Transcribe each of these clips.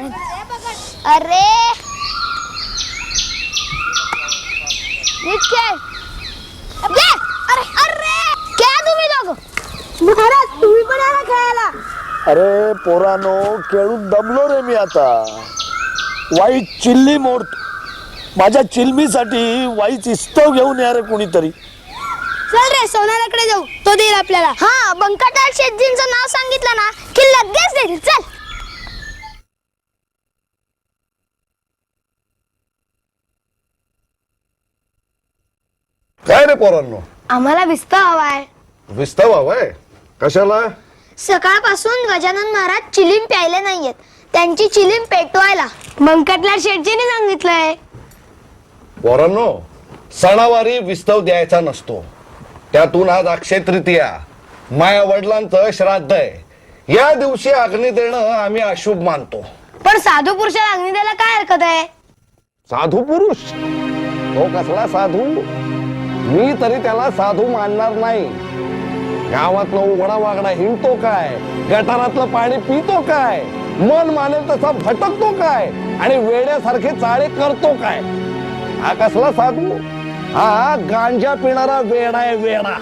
अरे. अरे अरे. खेळा तुम्ही दोघं. महाराज तुम्ही पण आला खेळायला. अरे पोरानो खेळून दमलो रे मी आता. वाईट चिल्ली मोड. माझ्या चिलमीसाठी वाईच इस्तव घेऊन या रे कुणीतरी. चल रे सोनाराकडे जाऊ. तो देईल आपल्याला. हा बंकटाळ शेटजींचं नाव सांगितलं ना की लगेच देईल. चल काय रे पोरांनो? आम्हाला विस्तार हवाय. विस्तव हवाय? कशाला? सकाळपासून गजानन महाराज चिलीम प्यायले नाहीयेत. त्यांची चिलीम पेटवायला बंकटलाल शेटजीने सांगितलंय. पोरांनो सणावारी विस्तव द्यायचा नसतो. त्यातून आज अक्षय तृतीया माया वडिलांचं श्राद्ध आहे. या दिवशी अग्नी देणं आम्ही अशुभ मानतो. पण साधू पुरुषाला अग्नी द्यायला काय हरकत आहे? साधू पुरुष? तो कसला साधू? मी तरी त्याला साधू मानणार नाही. गावातला उघडा वागडा हिंडतो काय? गटारातलं पाणी पितो काय? मन मानेल तसा भटकतो काय? आणि वेड्यासारखे चाळे करतो काय? हा कसला साधू? हा गांजा पिणारा वेडा आहे वेडा.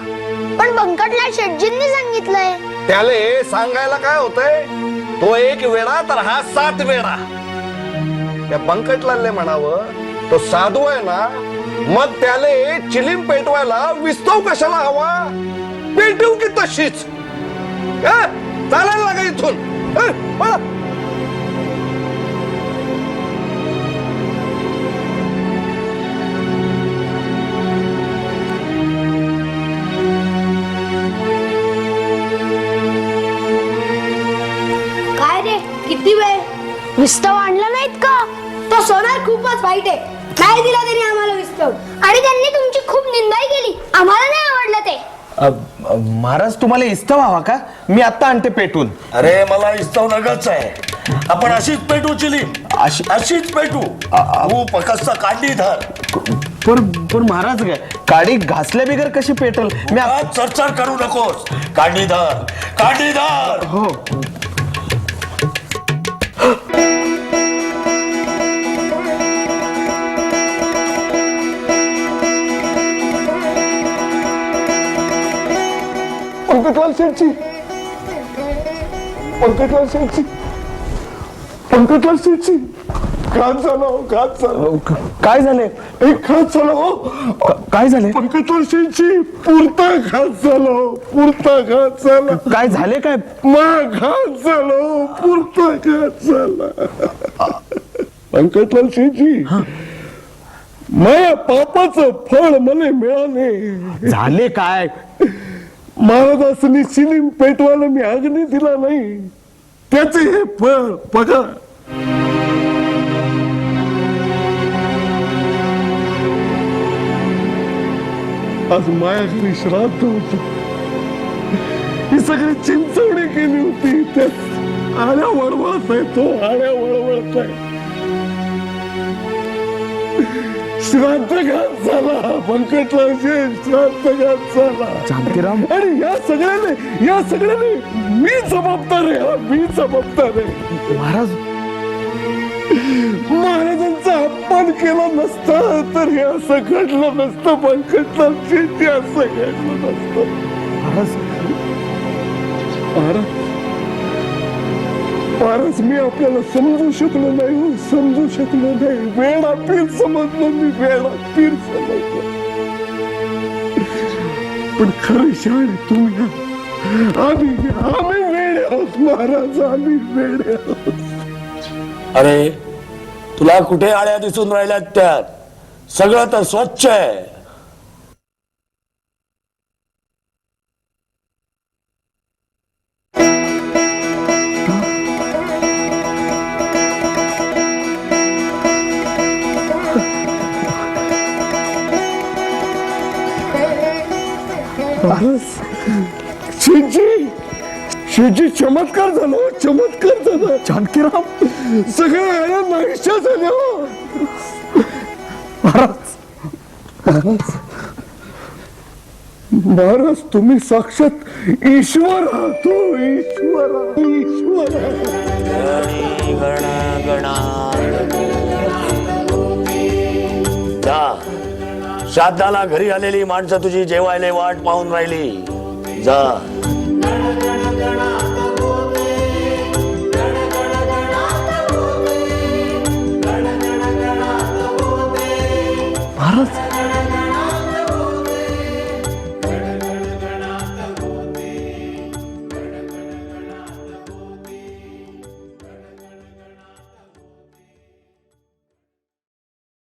पण बंकटलाल शेटजींनी सांगितलंय. त्याले सांगायला काय होतंय? तो एक वेडा तर हा सात वेडा. त्या बंकटलाले म्हणावं तो साधू आहे ना मग त्याले चिलीम पेटवायला विस्तव कशाला हवा? पेटवू की तशीच? चालायला लागा इथून. काय रे किती वेळ? विस्तव आणला नाहीत का? तो सोनार खूपच वाईट आहे. नाही दिला तरी आम्हाला आणि त्यांनी तुमची खूप निंदाई केली. आम्हाला नाही आवडलं ते. अ, अ, महाराज तुम्हाला इस्तव हवा का? मी आत्ता आणते पेटून. अरे मला इस्तव नगच आहे. आपण अशीच पेटू चिली. अशी अशीच पेटू. तू पकस्त काढली धर. पण पण महाराज काय काडी घासल्या बिगर कशी पेटल? मी आ- आज चरचर करू नकोस. काढली धर. काढली धर. हो. पंकजलाल शेठची पंकजलाल शेठची पंकजलाल शेठची घात झाला हो, घात झाला. क- काय झाले? एक घात झाला हो. काय झाले? पंकजलाल शेठची पुरता घात झाला हो पुरता घात झाला. काय झाले काय? मा घात झाला हो पुरता घात झाला. पंकजलाल शेठची माया पापाचं फळ मला मिळाले. झाले काय? महाराजांनी शिलीम पेटवायला मी अग्नी दिला नाही. त्याचे हे फळ बघा आज माया श्राद्ध होत. ही सगळी चिंचवणी केली होती. त्या आड्या वळवळत आहे तो. आड्या वळवळत आहे श्राद्ध घात झाला बंकटला श्राद्ध घात झाला. शांतीराम आणि या सगळ्याने या सगळ्याने मी जबाबदार आहे हा मी जबाबदार आहे. महाराज. महाराजांचा अपमान केला नसता तर हे असं घडलं नसतं बंकटला शेती असं घडलं नसतं. महाराज. महाराज फारच मी आपल्याला समजू शकलो नाही हो, समजू शकलो नाही. वेळा पीर समजलो मी वेळा पीर समजलो. पण खरं शाळे तुम्ही आहात. आम्ही आम्ही वेळे आहोत महाराज आम्ही वेळे आहोत. अरे तुला कुठे आळ्या दिसून राहिल्यात त्यात? सगळं तर स्वच्छ आहे. शिवजी शिवजी चमत्कार झाला चमत्कार झाला. जानकीराम सगळ्या आया नाहीशा झाल्या हो. महाराज तुम्ही साक्षात ईश्वर तो हो, ईश्वर ईश्वर गणा गणा श्राद्धाला घरी आलेली माणसं तुझी जेवायला वाट पाहून राहिली. जा.